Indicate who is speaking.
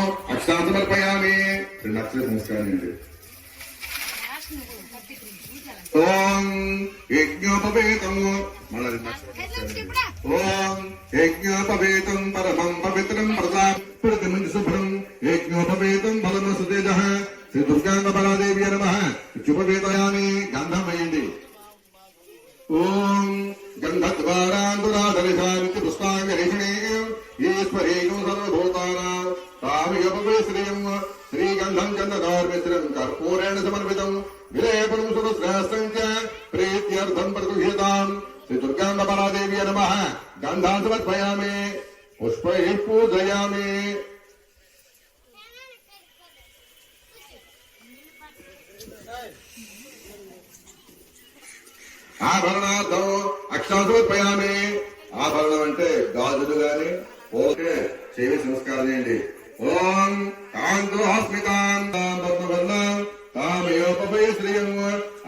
Speaker 1: అక్షరాంత రెండు అక్షర సంస్కారం ఓం యజ్ఞోపవేతం. మళ్ళీ ఓం యజ్ఞోపవేతం పరమం పవిత్రం ప్రదాపృతిమంజ శుభ్రం. యజ్ఞోపవేతం బలమ సుతేజ. శ్రీ దుర్గాంగపరాదేవి నమ. గంధం వేయండి. ఓం గంధద్వారాంతురాధరిషామితి పుష్పాంగరిషిణే. ఈశ్వరేణు సర్వభూతానాం తామియపవే శ్రీగంధం చందనార్మిశ్రం కర్పూరేణ సమర్పితం విలేపనం సురశ్రేష్టం చ ప్రీత్యర్థం శ్రీ నమ. గంధాన్ సమర్పయామి. పుష్పై పూజయామి. ఆభరణార్థం ఆభరణం అంటే గాజులు గాని ఓకే చేవి సంస్కారం చేయండి. Professor Youngwood.